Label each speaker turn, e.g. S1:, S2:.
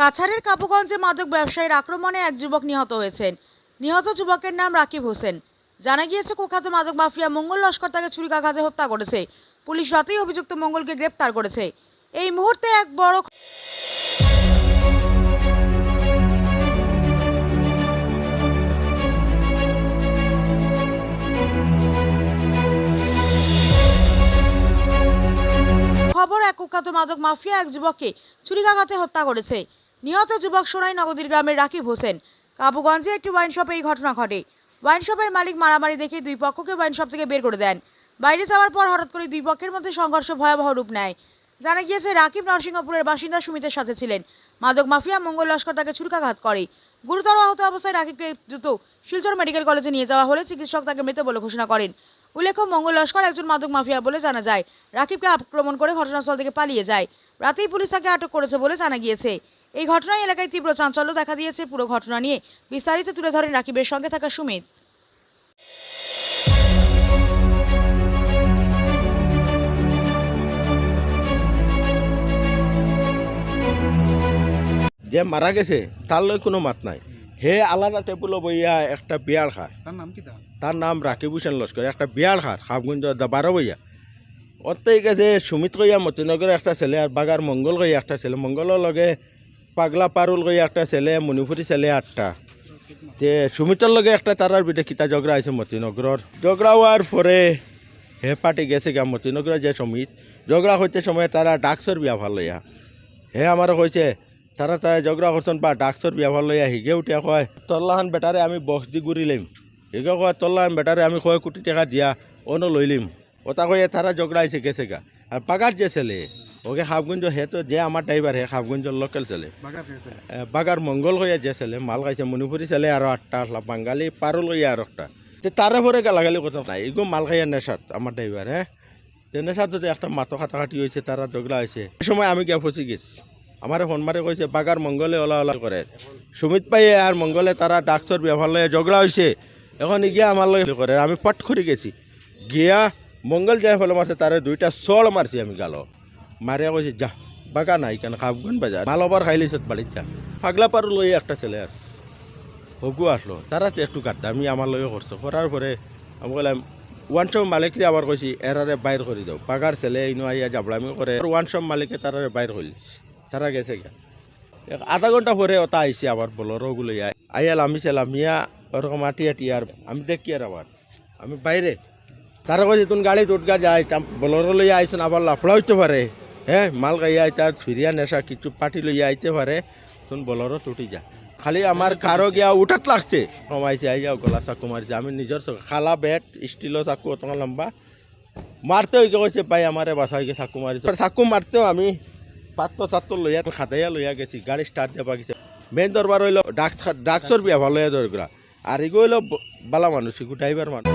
S1: কাছাড়ের কাপুগঞ্জে মাদক ব্যবসায়ীর আক্রমণে এক যুবক নিহত হয়েছেন। নিহত যুবকের নাম রাকিব হোসেন। জানা গিয়েছে, কুখ্যাত মাদক মাফিয়া মঙ্গল লস্কর তাকে ছুরিকাঘাতে হত্যা করেছে। পুলিশ রাতেই অভিযুক্ত মঙ্গলকে গ্রেপ্তার করেছে। এই মুহূর্তে এক বড় খবর, এক কুখ্যাত মাদক মাফিয়া এক যুবককে ছুরিকাঘাতে হত্যা করেছে। নিহত যুবক সোনাই নগদীর গ্রামের রাকিব হোসেন। কাবুগঞ্জে একটি ওয়াইন শপে এই ঘটনা ঘটে। ওয়াইন শপের মালিক মারামারি দেখে দুই পক্ষকে ওয়াইন শপ থেকে বের করে দেন। বাইরে যাওয়ার পর হঠাৎ করে দুই পক্ষের মধ্যে সংঘর্ষ ভয়াবহ রূপ নেয়। জানা গিয়েছে, রাকিব নরসিংহপুরের বাসিন্দা সুমিতের সাথে ছিলেন। মাদক মাফিয়া মঙ্গল লস্কর তাকে ছুরিকাঘাত করে। গুরুতর আহত অবস্থায় রাকিবকে দ্রুত শিলচর মেডিকেল কলেজে নিয়ে যাওয়া হলে চিকিৎসক তাকে মৃত বলে ঘোষণা করেন। উল্লেখ্য, মঙ্গল লস্কর একজন মাদক মাফিয়া বলে জানা যায়। রাকিবকে আক্রমণ করে ঘটনাস্থল থেকে পালিয়ে যায়। রাতেই পুলিশ তাকে আটক করেছে বলে জানা গিয়েছে। এই ঘটনায় এলাকায় তীব্র চাঞ্চল্য দেখা দিয়েছে পুরো ঘটনা নিয়ে। বিস্তারিত তুলে ধরেন রাকিবের সঙ্গে থাকা সুমিত।
S2: যে মারা গেছে তার লই কোনো মাত নাই। হে আলাদা টেবুলো বইয়া একটা বিয়ার খায়
S3: তার নাম কি তা
S2: তার নাম রাকিব হোসেন লস্কর একটা বিয়ার খার খাবগঞ্জ বারো বইয়া ওতেই গেছে সুমিত কইয়া মতিনগরের একটা ছেলে আর বাগার মঙ্গল কইয়া একটা ছেলে। মঙ্গলের লগে পাগলা পারুল কইয়া একটা ছেলে মণিপুরি ছেলে আটটা যে সুমিতর লগে একটা তারার বিটে কিতা ঝগড়া আছে মতিনগরের ঝগড়া হওয়ার পরে হে পার্টি গেছে গা মতিনগরের যে সমিত। ঝগড়া হইতে সময় তারা ডাকসর বিয়া ভালো লইয়া হে আমার কইছে তারা তাই ঝগড়া করছেন বা ডাকসর বিয়া ভালো লইয়া হিগে উঠিয়া কয়, তল্লাহান বেটারে আমি বক্স দি ঘুরিলিম হিগে কয়, তল্লাহান বেটারে আমি কয়, কোটি টাকা দিয়া অন্য লইলিম ওটা কয়ে তারা ঝগড়া আইছে গেছে গা। আর পাগার যে ছেলে ওকে খাবগঞ্জ হে তো যে আমার ড্রাইভার হে খাবগঞ্জের লোকাল ছেলে।
S3: বাগার
S2: মঙ্গল হইয়া যে ছেলে, মাল খাইছে মণিপুরি ছেলে আরও আটটা আসলা বাঙালি পারুল হইয়া আর একটা তে তারে পরে গালাগালি কথা নাই এগো মাল খাইয়া নেশাত আমার ড্রাইভার হ্যাঁ তে নেশাত যদি একটা মাতো খাটাখাটি হয়েছে তারা ঝগড়া হয়েছে সময় আমি গিয়া ফসি গেছি। আমার ফোন মারে কইছে বাগার মঙ্গলে ওলা ওলা করে সুমিত পাইয়ে আর মঙ্গলে তারা ডাকসর ব্যবহার লয়ে ঝগড়া হয়েছে এখন গিয়া আমার লগে করে আমি পট করে গেছি। গিয়া মঙ্গল যাই ফলে মারছে তারে দুইটা চল মারছি আমি গালো মারিয়া কইছে যা, বাগা নাই কেন খাবগুন বাজার? মালবার খাইলিস বাড়ির যা। পাগলা পারু লই একটা ছেলে আস হগু আসলো। তারা তো একটু কাটতে আমি আমার লগে করছ করার পরে আমি বললাম ওয়ান শপ মালিকরে আবার কইছি এরারে বাইর করে দাও। পাগার ছেলে ইনো আইয়া জাবড়ামি করে ওয়ান শপ মালিকে তারারে বাইর করলিস তারা গেছে গা আধা ঘণ্টা পরে ওটা আইসি আবার বলরগুলো আইয়াল আমি ছিলাম মিয়া ওরকম আটি আটি আর আমি দেখি আর আবার আমি বাইরে তারা কইছে তুমি গাড়ি উঠগা যায় বলর লইয়া আইসেন আবার লাফড়া হইতে পারে হ্যাঁ মাল গাইয়া আইতে আর ফিরিয়া নেশা কিছু পাটি লইয়া আইতে পারে তুমি বলরও টুটি যা খালি আমার কারও গিয়া উঠাত লাগছে। কমাইছে আই যাও গলা চাকু মারিছে। আমি নিজের খালা বেট স্টিলও চাকু অত লম্বা। মারতে হইকে কইছে পাই আমারে বাসা হইকে চাকু মারিছে। চাকু মারতেও আমি পাত্র চাত্র লইয়া খাতাইয়া লইয়া গেছি গাড়ি স্টার্ট দেবা গেছে মেন দরবার হইল ডাক্স ডাক্সর বিয়া ভালো দরকার আর এগো হইল বালা মানুষ ড্রাইভার মানুষ।